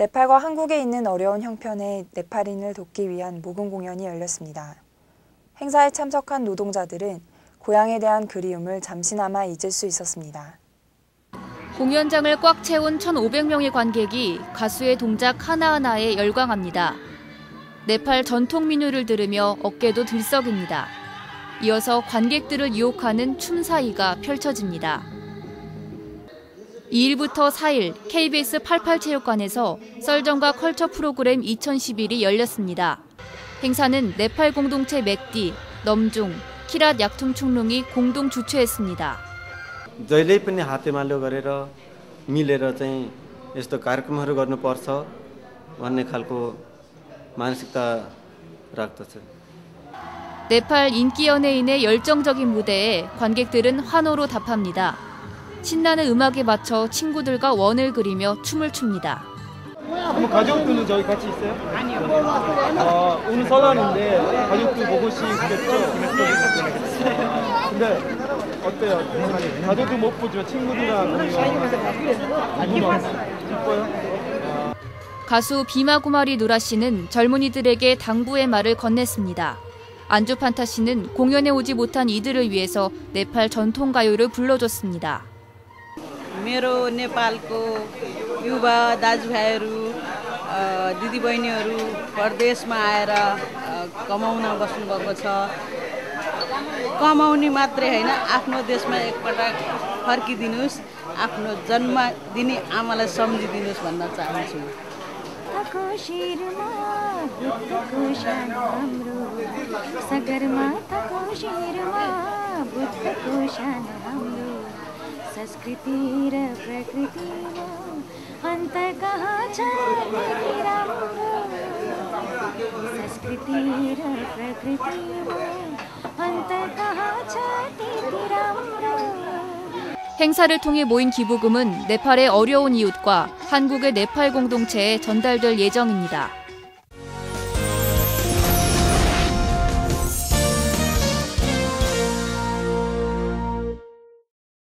네팔과 한국에 있는 어려운 형편의 네팔인을 돕기 위한 모금 공연이 열렸습니다. 행사에 참석한 노동자들은 고향에 대한 그리움을 잠시나마 잊을 수 있었습니다. 공연장을 꽉 채운 1,500명의 관객이 가수의 동작 하나하나에 열광합니다. 네팔 전통 민요를 들으며 어깨도 들썩입니다. 이어서 관객들을 유혹하는 춤사위가 펼쳐집니다. 2일부터 4일 KBS 88체육관에서 썰전과 컬처 프로그램 2011이 열렸습니다. 행사는 네팔 공동체 맥디, 넘중, 키랏 약퉁충룽이 공동 주최했습니다. जहिले पनि हातेमालो गरेर मिलेर चाहिँ यस्तो कार्यक्रमहरू गर्नुपर्छ भन्ने खालको मानसिकता राख्दछ 네팔 인기 연예인의 열정적인 무대에 관객들은 환호로 답합니다. 신나는 음악에 맞춰 친구들과 원을 그리며 춤을 춥니다. 뭐 가족들은 저희 같이 있어요? 아니요. 아, 오늘 설날인데 가족들 보고 싶겠죠? 근데 어때요? 가족들 못 보죠? 친구들이랑 기뻐요? 가수 비마구마리 누라 씨는 젊은이들에게 당부의 말을 건넸습니다. 안주 판타 씨는 공연에 오지 못한 이들을 위해서 네팔 전통 가요를 불러줬습니다. मेरो नेपालको युवा दाजुभाइहरू दिदीबहिनीहरू परदेशमा आएर कमाउन बस्नुभएको छ। कमाउने मात्रै होइन आफ्नो देशमा एकपटक फर्किदिनुहोस् आफ्नो जन्म दिने आमालाई सम्झिदिनुहोस् भन्न चाहन्छु। शान हाम्रो संस्कृति र प्रकृतिमा अन्त कहाँ छ त्यति राम्रो संस्कृति र प्रकृतिमा अन्त कहाँ छ त्यति राम्रो 행사를 통해 모인 기부금은 네팔의 어려운 이웃과 한국의 네팔 공동체에 전달될 예정입니다.